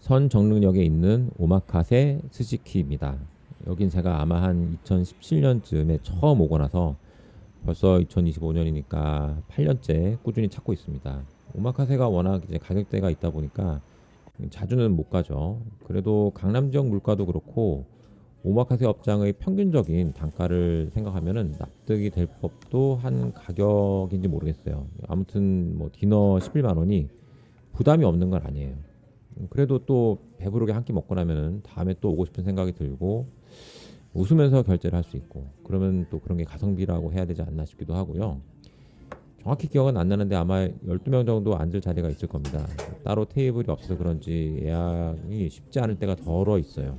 선 정릉역에 있는 오마카세 스시키입니다. 여긴 제가 아마 한 2017년쯤에 처음 오고 나서 벌써 2025년이니까 8년째 꾸준히 찾고 있습니다. 오마카세가 워낙 이제 가격대가 있다 보니까 자주는 못 가죠. 그래도 강남 지역 물가도 그렇고 오마카세 업장의 평균적인 단가를 생각하면은 납득이 될 법도 한 가격인지 모르겠어요. 아무튼 뭐 디너 11만 원이 부담이 없는 건 아니에요. 그래도 또 배부르게 한 끼 먹고 나면은 다음에 또 오고 싶은 생각이 들고 웃으면서 결제를 할 수 있고 그러면 또 그런 게 가성비라고 해야 되지 않나 싶기도 하고요. 정확히 기억은 안 나는데 아마 12명 정도 앉을 자리가 있을 겁니다. 따로 테이블이 없어서 그런지 예약이 쉽지 않을 때가 덜어 있어요.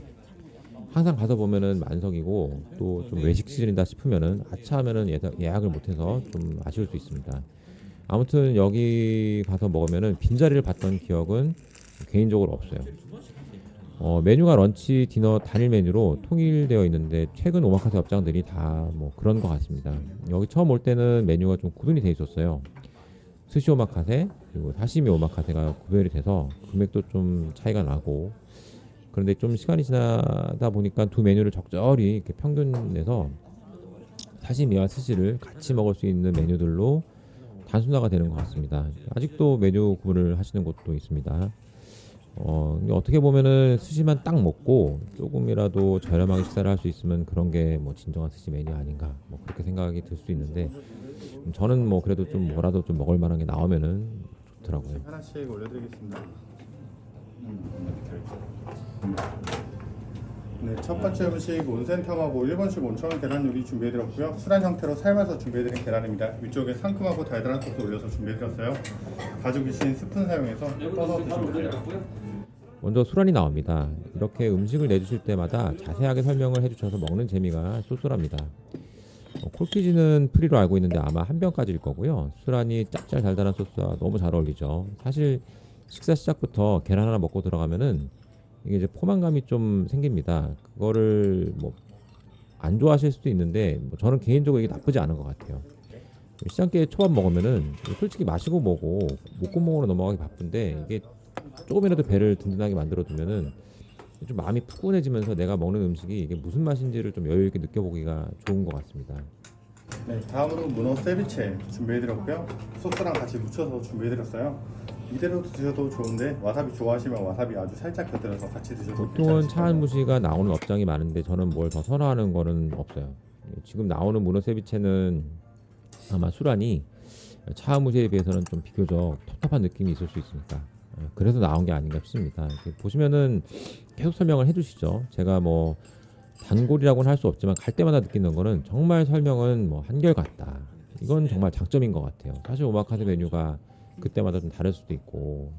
항상 가서 보면은 만석이고 또 좀 외식 시즌이다 싶으면은 아차하면은 예약을 못해서 좀 아쉬울 수 있습니다. 아무튼 여기 가서 먹으면은 빈자리를 봤던 기억은 개인적으로 없어요. 어, 메뉴가 런치, 디너 단일 메뉴로 통일되어 있는데 최근 오마카세 업장들이 다 뭐 그런 것 같습니다. 여기 처음 올 때는 메뉴가 좀 구분이 돼 있었어요. 스시 오마카세 그리고 사시미 오마카세가 구별이 돼서 금액도 좀 차이가 나고 그런데 좀 시간이 지나다 보니까 두 메뉴를 적절히 이렇게 평균내서 사시미와 스시를 같이 먹을 수 있는 메뉴들로 단순화가 되는 것 같습니다. 아직도 메뉴 구분을 하시는 곳도 있습니다. 어, 어떻게 보면은 스시만 딱 먹고 조금이라도 저렴하게 식사를 할 수 있으면 그런 게 뭐 진정한 스시 메뉴 아닌가 뭐 그렇게 생각이 들 수 있는데 음, 저는 뭐 그래도 좀 뭐라도 좀 먹을 만한 게 나오면은 좋더라고요. 하나씩 올려드리겠습니다. 네, 첫 번째 음식 온센탕하고 일본식 온천 계란 요리 준비해드렸고요. 술안 형태로 삶아서 준비해드린 계란입니다. 위쪽에 상큼하고 달달한 소스 올려서 준비해드렸어요. 가지고 계신 스푼 사용해서 떠서 드시면 돼요. 먼저 술안이 나옵니다. 이렇게 음식을 내주실 때마다 자세하게 설명을 해주셔서 먹는 재미가 쏠쏠합니다. 어, 콜키지는 프리로 알고 있는데 아마 한 병까지일 거고요. 술안이 짭짤 달달한 소스와 너무 잘 어울리죠. 사실 식사 시작부터 계란 하나 먹고 들어가면은 이게 이제 포만감이 좀 생깁니다. 그거를 뭐 안 좋아하실 수도 있는데 뭐 저는 개인적으로 이게 나쁘지 않은 것 같아요. 시장기에 초밥 먹으면은 솔직히 마시고 뭐고 목구멍으로 넘어가기 바쁜데 이게 조금이라도 배를 든든하게 만들어 두면은 좀 마음이 푸근해지면서 내가 먹는 음식이 이게 무슨 맛인지를 좀 여유 있게 느껴보기가 좋은 것 같습니다. 네, 다음으로 문어 세비체 준비해드렸고요. 소스랑 같이 묻혀서 준비해드렸어요. 이대로 드셔도 좋은데 와사비 좋아하시면 와사비 아주 살짝 곁들여서 같이 드셔도 보통은 괜찮으실 차한 거예요. 무시가 나오는 업장이 많은데 저는 뭘 더 선호하는 거는 없어요. 지금 나오는 문어 세비체는 아마 술안이 차한 무시에 비해서는 좀 비교적 텁텁한 느낌이 있을 수 있으니까 예, 그래서 나온 게 아닌가 싶습니다. 보시면은 계속 설명을 해주시죠. 제가 뭐 단골이라고는 할 수 없지만 갈 때마다 느끼는 거는 정말 설명은 뭐 한결 같다. 이건 정말 장점인 것 같아요. 사실 오마카세 메뉴가 그때마다 좀 다를 수도 있고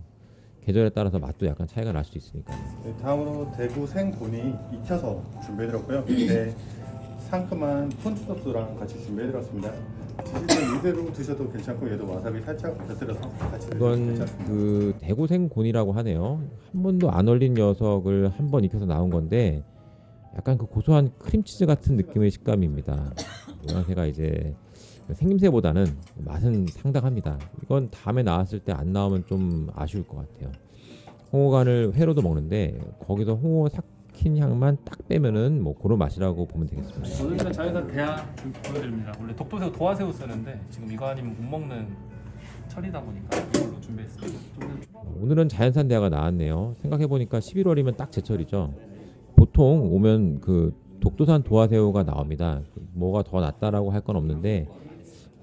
계절에 따라서 맛도 약간 차이가 날 수도 있으니까요. 네, 다음으로 대구 생곤이 익혀서 준비해드렸고요. 네, 상큼한 폰치 소스랑 같이 준비해드렸습니다. 드실 이대로 드셔도 괜찮고 얘도 와사비 살짝 곁들여서 같이 드셔도 이건 괜찮습니다. 그 대구 생곤이라고 하네요. 한 번도 안 얼린 녀석을 한 번 익혀서 나온 건데 약간 그 고소한 크림치즈 같은 느낌의 식감입니다. 모양새가 이제 생김새보다는 맛은 상당합니다. 이건 다음에 나왔을 때 안 나오면 좀 아쉬울 것 같아요. 홍어간을 회로도 먹는데 거기서 홍어 삭힌 향만 딱 빼면은 뭐 그런 맛이라고 보면 되겠습니다. 오늘은 자연산 대하 좀 보여드립니다. 원래 독도새우 도화새우 쓰는데 지금 이거 아니면 못 먹는 철이다 보니까 이걸로 준비했습니다. 좀 오늘은 자연산 대하가 나왔네요. 생각해 보니까 11월이면 딱 제철이죠. 보통 오면 그 독도산 도화새우가 나옵니다. 뭐가 더 낫다라고 할 건 없는데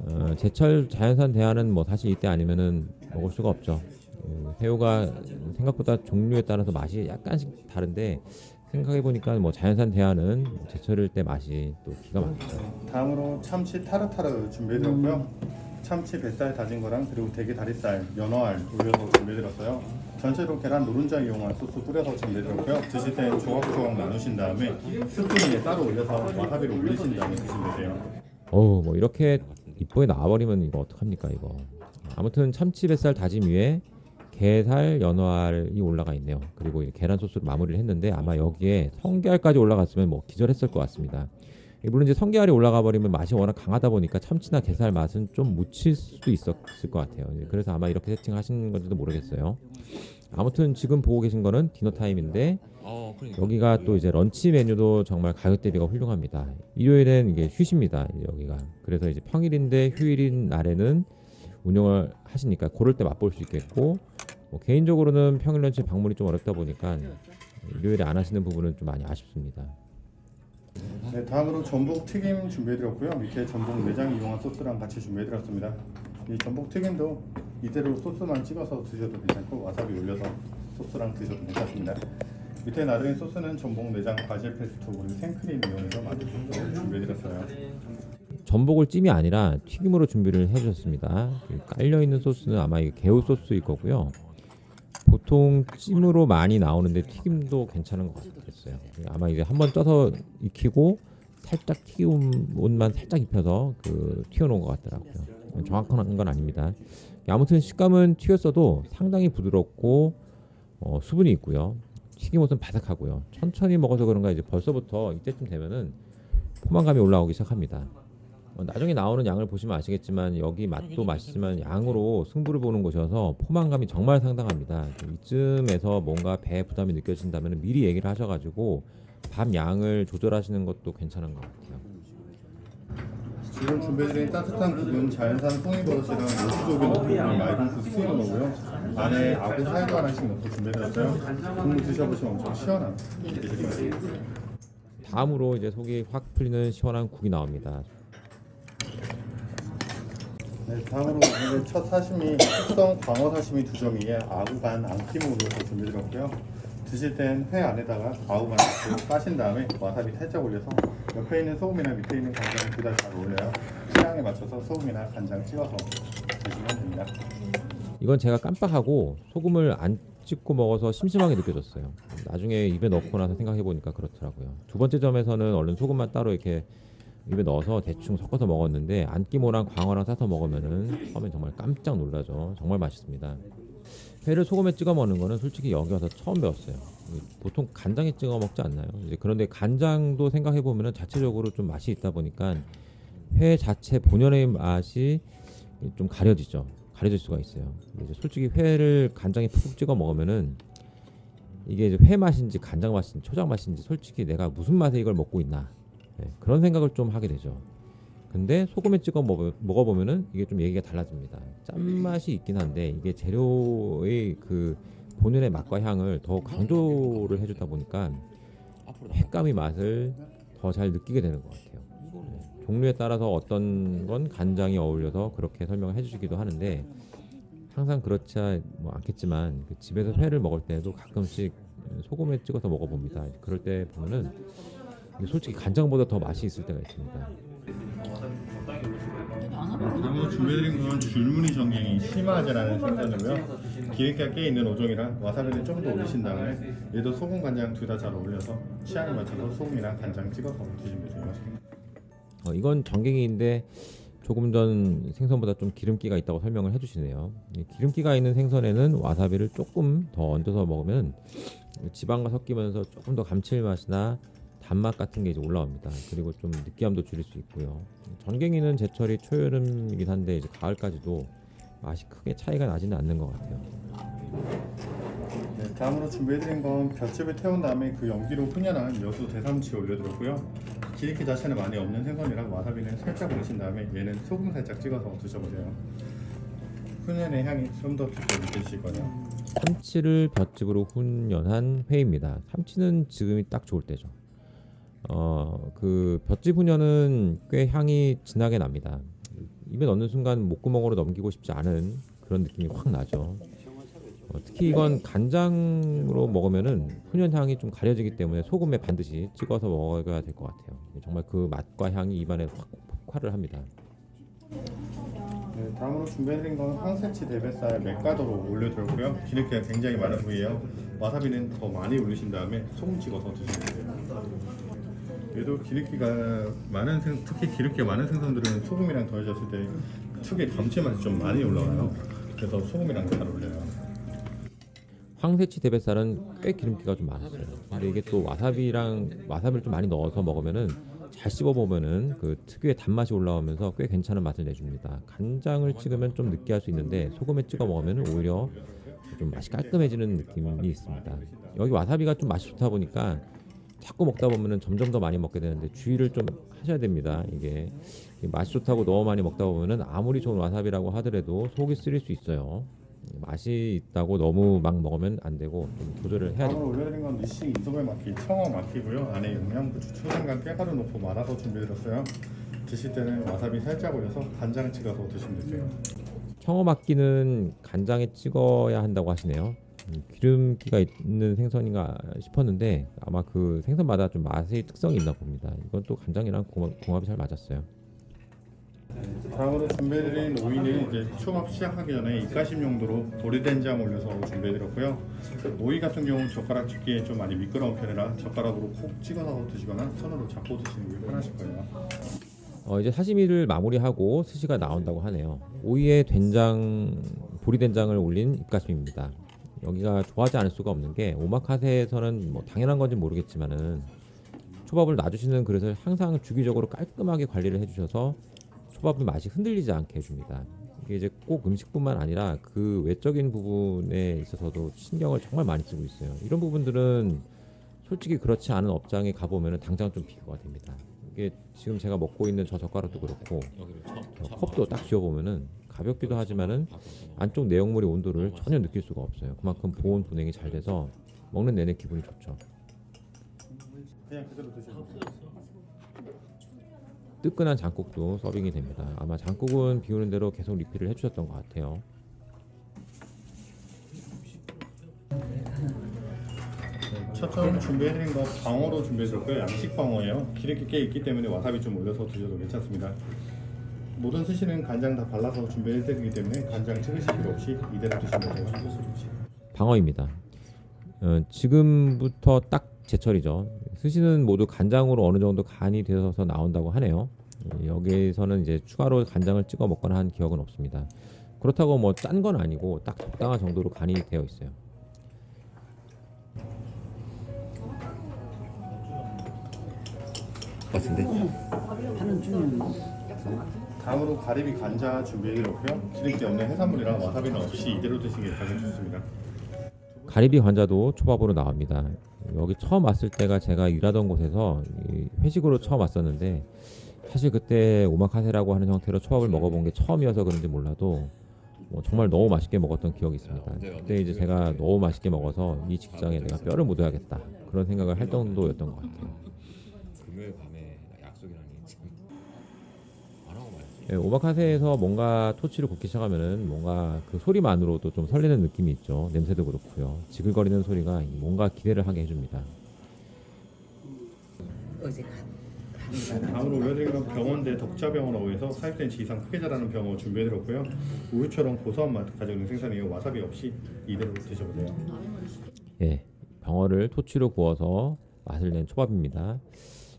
어, 제철 자연산 대하는 뭐 사실 이때 아니면은 먹을 수가 없죠. 그 새우가 생각보다 종류에 따라서 맛이 약간씩 다른데 생각해 보니까 뭐 자연산 대하는 제철일 때 맛이 또 기가 막히죠. 다음으로 참치 타르타르 준비해드렸고요. 참치 뱃살 다진 거랑 그리고 대게 다리살, 연어알 올려서 준비해드렸어요. 전체로 계란 노른자 이용한 소스 뿌려서 준비해드렸고요. 드실 때는 조각조각 나누신 다음에 스프 위에 따로 올려서 와사비를 올리신 다음에 드시면 되세요. 어우 뭐 이렇게 이쁘게 나와버리면 이거 어떡합니까 이거. 아무튼 참치 뱃살 다짐 위에 게살 연어알이 올라가 있네요. 그리고 이 계란 소스로 마무리를 했는데 아마 여기에 성게알까지 올라갔으면 뭐 기절했을 것 같습니다. 물론 이제 성게알이 올라가 버리면 맛이 워낙 강하다 보니까 참치나 게살 맛은 좀 묻힐 수도 있었을 것 같아요. 그래서 아마 이렇게 세팅하신 건지도 모르겠어요. 아무튼 지금 보고 계신 거는 디너 타임인데 어, 그러니까. 여기가 또 이제 런치 메뉴도 정말 가격 대비가 훌륭합니다. 일요일엔 이게 휴식입니다. 여기가. 그래서 이제 평일인데 휴일인 날에는 운영을 하시니까 고를 때 맛볼 수 있겠고 뭐 개인적으로는 평일 런치 방문이 좀 어렵다 보니까 일요일에 안 하시는 부분은 좀 많이 아쉽습니다. 네, 다음으로 전복 튀김 준비해드렸고요. 밑에 전복 내장 이용한 소스랑 같이 준비해드렸습니다. 이 전복 튀김도 이대로 소스만 찍어서 드셔도 괜찮고 와사비 올려서 소스랑 드셔도 괜찮습니다. 밑에 나드린 소스는 전복 내장 바질 페스토 그리고 생크림 이용해서 만든 소스를 준비해드렸어요. 전복을 찜이 아니라 튀김으로 준비를 해주셨습니다. 그 깔려 있는 소스는 아마 개우 소스일 거고요. 보통 찜으로 많이 나오는데 튀김도 괜찮은 것 같았어요. 아마 이제 한번 쪄서 익히고 살짝 튀김 옷만 살짝 입혀서 그 튀어놓은 것 같더라고요. 정확한 건 아닙니다. 아무튼 식감은 튀겼어도 상당히 부드럽고 어, 수분이 있고요. 튀김옷은 바삭하고요. 천천히 먹어서 그런가 이제 벌써부터 이때쯤 되면은 포만감이 올라오기 시작합니다. 어, 나중에 나오는 양을 보시면 아시겠지만 여기 맛도 맛있지만 양으로 승부를 보는 곳이어서 포만감이 정말 상당합니다. 이쯤에서 뭔가 배에 부담이 느껴진다면 미리 얘기를 하셔가지고 밥 양을 조절하시는 것도 괜찮은 것 같아요. 지금 준비해드린 따뜻한 국은 자연산 송이버섯이랑 요수조개 넣고 맑은 수육이고요. 안에 아구 사이도 하나씩 넣고 준비해드렸어요. 국물 드셔보시면 엄청 시원한. 다음으로 이제 속이 확 풀리는 시원한 국이 나옵니다. 네, 다음으로 오늘 첫 사시미 숙성 광어 사시미 두 점이에 아구간 안키무 올려서 준비드렸고요. 드실 땐 회 안에다가 아구간 넣고 까신 다음에 와사비 살짝 올려서 옆에 있는 소금이나 밑에 있는 간장 둘다잘 어울려요. 취향에 맞춰서 소금이나 간장 찍어서 드시면 됩니다. 이건 제가 깜빡하고 소금을 안 찍고 먹어서 심심하게 느껴졌어요. 나중에 입에 넣고 나서 생각해 보니까 그렇더라고요. 두 번째 점에서는 얼른 소금만 따로 이렇게 입에 넣어서 대충 섞어서 먹었는데 안기모랑 광어랑 싸서 먹으면은 처음엔 정말 깜짝 놀라죠. 정말 맛있습니다. 회를 소금에 찍어 먹는 거는 솔직히 여기 와서 처음 배웠어요. 보통 간장에 찍어 먹지 않나요? 그런데 간장도 생각해 보면은 자체적으로 좀 맛이 있다 보니까 회 자체 본연의 맛이 좀 가려지죠. 가려질 수가 있어요. 솔직히 회를 간장에 푹 찍어 먹으면은 이게 회 맛인지 간장 맛인지 초장 맛인지 솔직히 내가 무슨 맛에 이걸 먹고 있나 네, 그런 생각을 좀 하게 되죠. 근데 소금에 찍어 먹어, 먹어 보면은 이게 좀 얘기가 달라집니다. 짠맛이 있긴 한데 이게 재료의 그 본연의 맛과 향을 더 강조를 해주다 보니까 횟감의 맛을 더 잘 느끼게 되는 것 같아요. 네, 종류에 따라서 어떤 건 간장이 어울려서 그렇게 설명을 해주시기도 하는데 항상 그렇지 뭐 않겠지만 그 집에서 회를 먹을 때도 가끔씩 소금에 찍어서 먹어봅니다. 그럴 때 보면은 솔직히 간장보다 더 맛이 있을 때가 있습니다. 다음으로 준비해드린 건 줄무늬 전갱이 시마제라는 생선이고요. 기름기가 꽤 있는 어종이라 와사비를 좀 더 올리신 다음에 얘도 소금 간장 둘 다잘 어울려서 취향에 맞춰서 소금이랑 간장 찍어서 드시면 돼요. 어, 이건 전갱이인데 조금 전 생선보다 좀 기름기가 있다고 설명을 해주시네요. 이 기름기가 있는 생선에는 와사비를 조금 더 얹어서 먹으면 지방과 섞이면서 조금 더 감칠맛이나 단맛 같은 게 이제 올라옵니다. 그리고 좀 느끼함도 줄일 수 있고요. 전갱이는 제철이 초여름이긴 한데 이제 가을까지도 맛이 크게 차이가 나지는 않는 것 같아요. 네, 다음으로 준비해드린 건 볏짚을 태운 다음에 그 연기로 훈연한 여수 대삼치 올려드렸고요. 기름기 자체는 많이 없는 생선이라 와사비는 살짝 올리신 다음에 얘는 소금 살짝 찍어서 드셔보세요. 훈연의 향이 좀 더 깊게 느껴지실 거예요. 참치를 볏짚으로 훈연한 회입니다. 참치는 지금이 딱 좋을 때죠. 어, 그 볏짚 훈연은 꽤 향이 진하게 납니다. 입에 넣는 순간 목구멍으로 넘기고 싶지 않은 그런 느낌이 확 나죠. 어, 특히 이건 간장으로 먹으면은 훈연 향이 좀 가려지기 때문에 소금에 반드시 찍어서 먹어야 될 것 같아요. 정말 그 맛과 향이 입안에 확 폭발을 합니다. 네, 다음으로 준비해드린 건 황새치 대뱃살 맥가도로 올려드렸고요. 기름기가 굉장히 많은 부위예요. 와사비는 더 많이 올리신 다음에 소금 찍어서 드시면 돼요. 얘도 기름기가 많은 생, 특히 기름기가 많은 생선들은 소금이랑 더해졌을 때 특유의 감칠맛이 좀 많이 올라와요. 그래서 소금이랑 잘 어울려요. 황새치 대뱃살은 꽤 기름기가 좀 많았어요. 근데 이게 또 와사비랑 와사비를 좀 많이 넣어서 먹으면은 잘 씹어 보면은 그 특유의 단맛이 올라오면서 꽤 괜찮은 맛을 내줍니다. 간장을 찍으면 좀 느끼할 수 있는데 소금에 찍어 먹으면 오히려 좀 맛이 깔끔해지는 느낌이 있습니다. 여기 와사비가 좀 맛이 좋다 보니까 자꾸 먹다 보면은 점점 더 많이 먹게 되는데 주의를 좀 하셔야 됩니다. 이게 맛이 좋다고 너무 많이 먹다 보면은 아무리 좋은 와사비라고 하더라도 속이 쓰릴 수 있어요. 맛이 있다고 너무 막 먹으면 안 되고 좀 조절을 해야. 다음으로 올려드린 건 니싱 이소벨 마키 청어 마키고요. 안에 영양부추, 청양간, 깨가루 넣고 말아서 준비해드렸어요. 드실 때는 와사비 살짝 올려서 간장 찍어서 드시면 되세요. 청어 막기는 간장에 찍어야 한다고 하시네요. 음, 기름기가 있는 생선인가 싶었는데 아마 그 생선마다 좀 맛의 특성이 있나 봅니다. 이건 또 간장이랑 궁합, 궁합이 잘 맞았어요. 다음으로 준비해드린 오이는 이제 초밥 시작하기 전에 입가심 용도로 보리된장 올려서 준비해드렸고요. 오이 같은 경우는 젓가락 집기에 좀 많이 미끄러운 편이라 젓가락으로 콕 찍어서 드시거나 손으로 잡고 드시는 게 편하실 거예요. 어, 이제 사시미를 마무리하고 스시가 나온다고 하네요. 오이에 된장, 보리된장을 올린 입가심입니다. 여기가 좋아하지 않을 수가 없는 게 오마카세에서는 뭐 당연한 건지 모르겠지만은 초밥을 놔주시는 그릇을 항상 주기적으로 깔끔하게 관리를 해주셔서 초밥의 맛이 흔들리지 않게 해줍니다. 이게 이제 꼭 음식뿐만 아니라 그 외적인 부분에 있어서도 신경을 정말 많이 쓰고 있어요. 이런 부분들은 솔직히 그렇지 않은 업장에 가보면 당장 좀 비교가 됩니다. 이게 지금 제가 먹고 있는 저 젓가락도 그렇고 저 컵도 딱 쥐어보면은 가볍기도 하지만은 안쪽 내용물의 온도를 전혀 느낄 수가 없어요. 그만큼 보온 분해이 잘 돼서 먹는 내내 기분이 좋죠. 그냥 그대로 드셔도 돼요. 뜨끈한 장국도 서빙이 됩니다. 아마 장국은 비오는 대로 계속 리필을 해주셨던 것 같아요. 첫점 준비해드린 거 방어로 준비해드렸고요. 양식 방어예요. 기름기 꽤 있기 때문에 와사비 좀 올려서 드셔도 괜찮습니다. 모든 스시는 간장 다 발라서 준비해드리기 때문에 간장 찍으실 필요 없이 이대로 드시면 돼요. 방어입니다. 어, 지금부터 딱 제철이죠. 스시는 모두 간장으로 어느 정도 간이 되어서 나온다고 하네요. 예, 여기서는 이제 추가로 간장을 찍어 먹거나 한 기억은 없습니다. 그렇다고 뭐 짠 건 아니고 딱 적당한 정도로 간이 되어 있어요. 같은데? 하는 중은 다음으로 가리비 간자 준비해드렸고요. 기름기 없는 해산물이랑 와사비는 없이 이대로 가장 좋습니다. 가리비 관자도 초밥으로 나옵니다. 여기 처음 왔을 때가 제가 일하던 곳에서 이 회식으로 처음 왔었는데 사실 그때 오마카세라고 하는 형태로 초밥을 먹어본 게 처음이어서 그런지 몰라도 뭐 정말 너무 맛있게 먹었던 기억이 있습니다. 그때 이제 제가 너무 맛있게 먹어서 이 직장에 내가 뼈를 묻어야겠다 그런 생각을 할 정도였던 것 같아요. 금요일 밤에 약속이라니 참. 안 하고 말지. 예, 오마카세에서 뭔가 토치를 굽기 시작하면은 뭔가 그 소리만으로도 좀 설레는 느낌이 있죠. 냄새도 그렇고요. 지글거리는 소리가 뭔가 기대를 하게 해줍니다. 어제 간 다음으로 올려드린 건 병원대 덕자병원어에서 사육된 지이상 크게 자라는 병어 준비해드렸고요. 우유처럼 고소한 맛 가지고 있는 생선이에요. 와사비 없이 이대로 드셔보세요. 예, 병어를 토치로 구워서 맛을 낸 초밥입니다.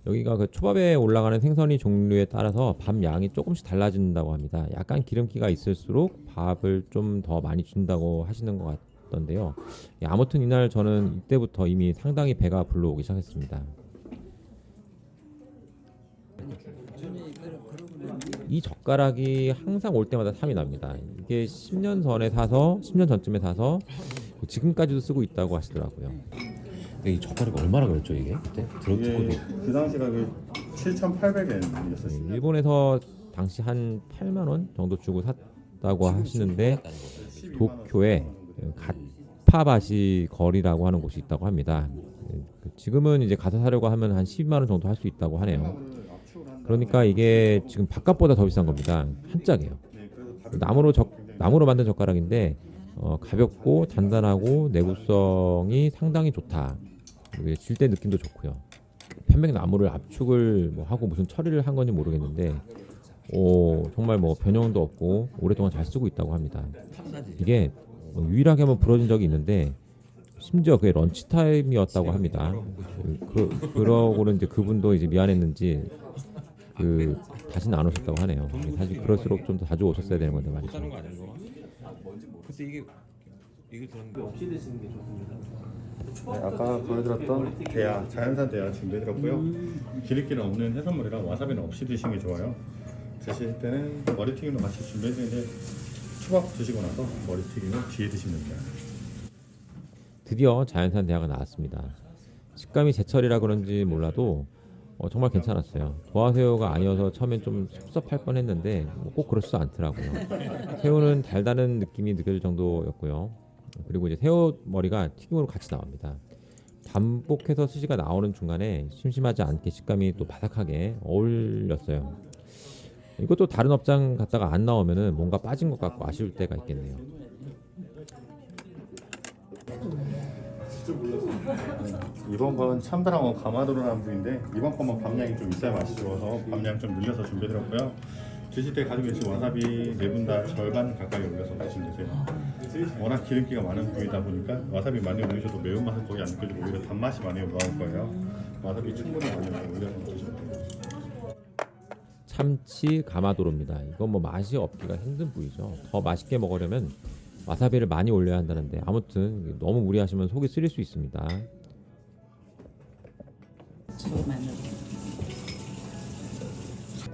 여기가 그 초밥에 올라가는 생선이 종류에 따라서 밥 양이 조금씩 달라진다고 합니다. 약간 기름기가 있을수록 밥을 좀 더 많이 준다고 하시는 것 같던데요. 예, 아무튼 이날 저는 이때부터 이미 상당히 배가 불러오기 시작했습니다. 이 젓가락이 항상 올 때마다 탐이 납니다. 이게 10년 전에 사서 10년 전쯤에 사서 지금까지도 쓰고 있다고 하시더라고요. 이 젓가락이 얼마나 그랬죠 이게? 그때 들어 이게 듣고도 그 당시 가격 7,800엔이었어요. 네, 일본에서 당시 한 8만 원 정도 주고 샀다고 하시는데 도쿄에 갓파바시 거리라고 하는 곳이 있다고 합니다. 네, 그 지금은 이제 가서 사려고 하면 한 12만 원 정도 할 수 있다고 하네요. 그러니까 이게 지금 바깥보다 더 비싼 겁니다. 한 짝이에요. 나무로 적 나무로 만든 젓가락인데 어, 가볍고 단단하고 내구성이 상당히 좋다. 질때 느낌도 좋고요. 편백 나무를 압축을 뭐 하고 무슨 처리를 한 건지 모르겠는데 오, 정말 뭐 변형도 없고 오랫동안 잘 쓰고 있다고 합니다. 이게 뭐 유일하게 한번 부러진 적이 있는데 심지어 그게 런치 타임이었다고 합니다. 그, 그 그러고는 이제 그분도 이제 미안했는지 그 다시는 안 오셨다고 하네요. 사실 그럴수록 좀 더 자주 오셨어야 되는 건데 말이죠. 그때 이게 이게 들었는데 없이 드시는 게 좋습니다. 네, 아까 보여드렸던 대야 자연산 대야 준비해드렸고요. 기름기는 없는 해산물이랑 와사비는 없이 드시는 게 좋아요. 드실 때는 머리튀김도 같이 준비해드리는데 초밥 드시고 나서 머리튀김은 뒤에 드시면 됩니다. 드디어 자연산 대하가 나왔습니다. 식감이 제철이라 그런지 몰라도 어, 정말 괜찮았어요. 도화새우가 아니어서 처음엔 좀 섭섭할 뻔했는데 뭐 꼭 그렇지도 않더라고요. 새우는 달다는 느낌이 느껴질 정도였고요. 그리고 이제 새우 머리가 튀김으로 같이 나옵니다. 반복해서 스시가 나오는 중간에 심심하지 않게 식감이 또 바삭하게 어울렸어요. 이것도 다른 업장 갔다가 안 나오면은 뭔가 빠진 것 같고 아쉬울 때가 있겠네요. 이번 건 참다랑어 가마도로라는 부위인데 이번 것만 밤양이 좀 있어야 맛이 좋아서 밤양 좀 늘려서 준비해드렸고요. 드실 때 가지고 계신 와사비 네 분 다 절반 가까이 올려서 드시면 되세요. 워낙 기름기가 많은 부위다 보니까 와사비 많이 올리셔도 매운맛은 거의 안 느껴지고 오히려 단맛이 많이 올라올 거예요. 와사비 충분히 많이 올려서 드시면 돼요. 참치 가마도로입니다. 이건 뭐 맛이 없기가 힘든 부위죠. 더 맛있게 먹으려면 와사비를 많이 올려야 한다는데 아무튼 너무 무리하시면 속이 쓰릴 수 있습니다.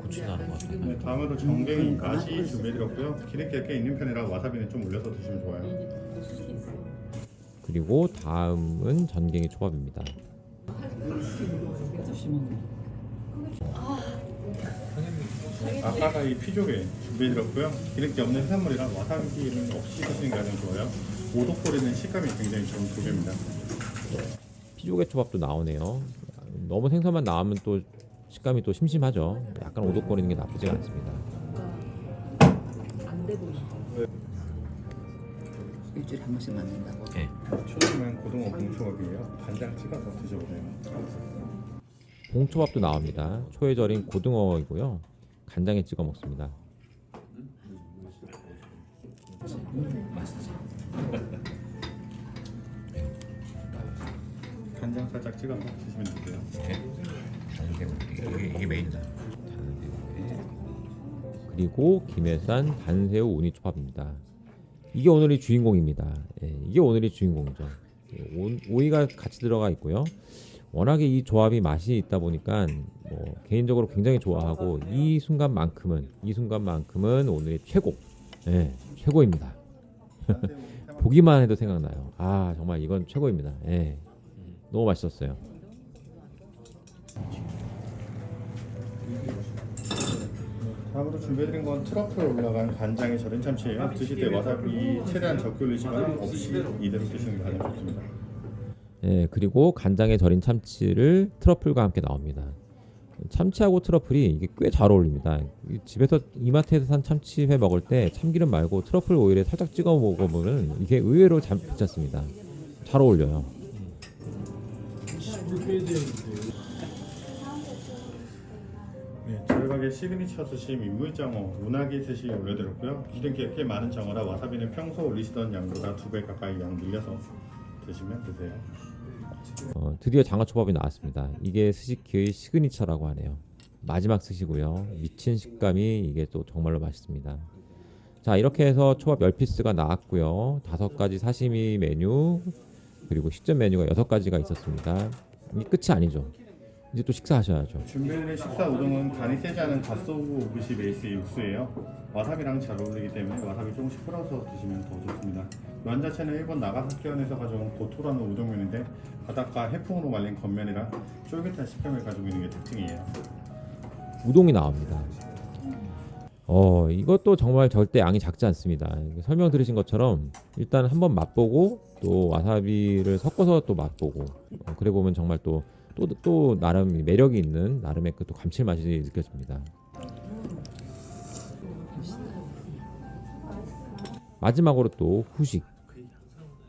고추 나는 것 같아. 네, 다음으로 정갱이 가시 준비해드렸고요. 기름기가 꽤 있는 편이라 와사비는 좀 올려서 드시면 좋아요. 그리고 다음은 전갱이 초밥입니다. 아까가 이 피조개 준비해드렸고요. 기름기 없는 해산물이라 와사비는 없이 드시는 게 가장 좋아요. 오독거리는 식감이 굉장히 좋은 조개입니다. 피조개 초밥도 나오네요. 너무 생선만 나오면 또 식감이 또 심심하죠. 약간 오독거리는 게 나쁘지 않습니다. 일주일에 한 번씩 만든다고. 네. 초밥은 고등어 봉초밥이에요. 간장 찍어서 드셔보세요. 봉초밥도 나옵니다. 초에 절인 고등어이고요. 간장에 찍어 먹습니다. 간장 살짝 찍어서 드시면 되세요. 단새우 이게 이게 메인이다. 그리고 김해산 단새우 우니 초밥입니다. 이게 오늘의 주인공입니다. 예, 이게 오늘의 주인공이죠. 예, 오- 오이가 같이 들어가 있고요. 워낙에 이 조합이 맛이 있다 보니까 뭐 개인적으로 굉장히 좋아하고 이 순간만큼은 이 순간만큼은 오늘의 최고, 예, 최고입니다. 보기만 해도 생각나요. 아 정말 이건 최고입니다. 예, 너무 맛있었어요. 다음으로 준비해드린 건 트러플 올라간 간장에 절인 참치예요. 드실 때 와사비 최대한 적게 올리시거나 없이 이대로 드시는 게 가장 좋습니다. 예, 그리고 간장에 절인 참치를 트러플과 함께 나옵니다. 참치하고 트러플이 이게 꽤 잘 어울립니다. 이 집에서 이마트에서 산 참치회 먹을 때 참기름 말고 트러플 오일에 살짝 찍어 먹어보면 이게 의외로 잘 괜찮습니다. 잘 어울려요. 네, 저희 시그니처 스시 민물장어 운하기 스시 올려드렸고요. 기름기가 꽤 많은 장어라 와사비는 평소 올리시던 양보다 두 배 가까이 양 늘려서 드시면 되세요. 어, 드디어 장어초밥이 나왔습니다. 이게 스시키의 시그니처라고 하네요. 마지막 스시고요. 미친 식감이 이게 또 정말로 맛있습니다. 자 이렇게 해서 초밥 10피스가 나왔고요. 다섯 가지 사시미 메뉴 그리고 식전 메뉴가 여섯 가지가 있었습니다. 이 끝이 아니죠. 이제 또 식사하셔야죠. 준비해드린 식사 우동은 간이 세지 않은 갓소브 오브시 베이스 육수예요. 와사비랑 잘 어울리기 때문에 와사비 조금씩 풀어서 드시면 더 좋습니다. 면 자체는 일본 나가사키현에서 가져온 도토라는 우동면인데 바닷가 해풍으로 말린 겉면이라 쫄깃한 식감을 가지고 있는 게 특징이에요. 우동이 나옵니다. 어, 이것도 정말 절대 양이 작지 않습니다. 설명 들으신 것처럼 일단 한번 맛보고 또 와사비를 섞어서 또 맛보고 어, 그래 보면 정말 또 또 또 나름 매력이 있는 나름의 그 또 감칠맛이 느껴집니다. 마지막으로 또 후식.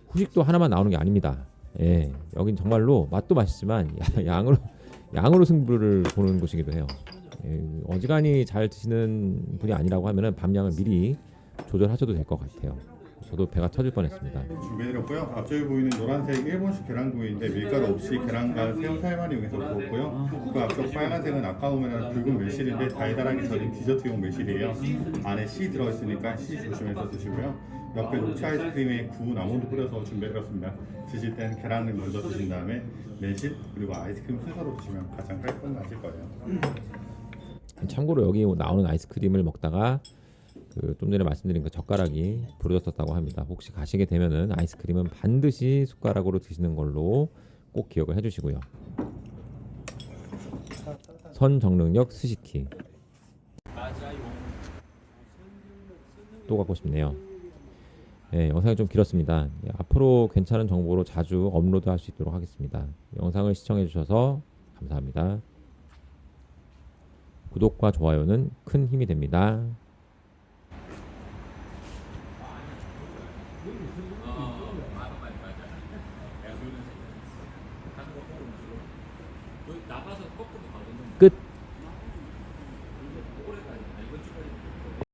후식도 하나만 나오는 게 아닙니다. 예, 여긴 정말로 맛도 맛있지만 야- 양으로 양으로 승부를 보는 곳이기도 해요. 예, 어지간히 잘 드시는 분이 아니라고 하면은 밤양을 미리 조절하셔도 될 것 같아요. 저도 배가 터질 뻔했습니다. 준비해드렸고요. 앞쪽에 보이는 노란색 일본식 계란구이인데 밀가루 없이 계란과 새우 살만 이용해서 구웠고요. 그 앞쪽 빨간색은 아까 보면 붉은 매실인데 달달하게 절인 디저트용 매실이에요. 안에 씨 들어있으니까 씨 조심해서 드시고요. 옆에 녹차 아이스크림에 구운 아몬드 뿌려서 준비해드렸습니다. 드실 땐 계란을 먼저 드신 다음에 매실 그리고 아이스크림 순서로 드시면 가장 깔끔하실 거예요. 참고로 여기 나오는 아이스크림을 먹다가 그 좀 전에 말씀드린 그 젓가락이 부러졌었다고 합니다. 혹시 가시게 되면은 아이스크림은 반드시 숟가락으로 드시는 걸로 꼭 기억을 해주시고요. 선정능력 스시키 또 갖고 싶네요. 네, 영상이 좀 길었습니다. 예, 앞으로 괜찮은 정보로 자주 업로드할 수 있도록 하겠습니다. 영상을 시청해 주셔서 감사합니다. 구독과 좋아요는 큰 힘이 됩니다.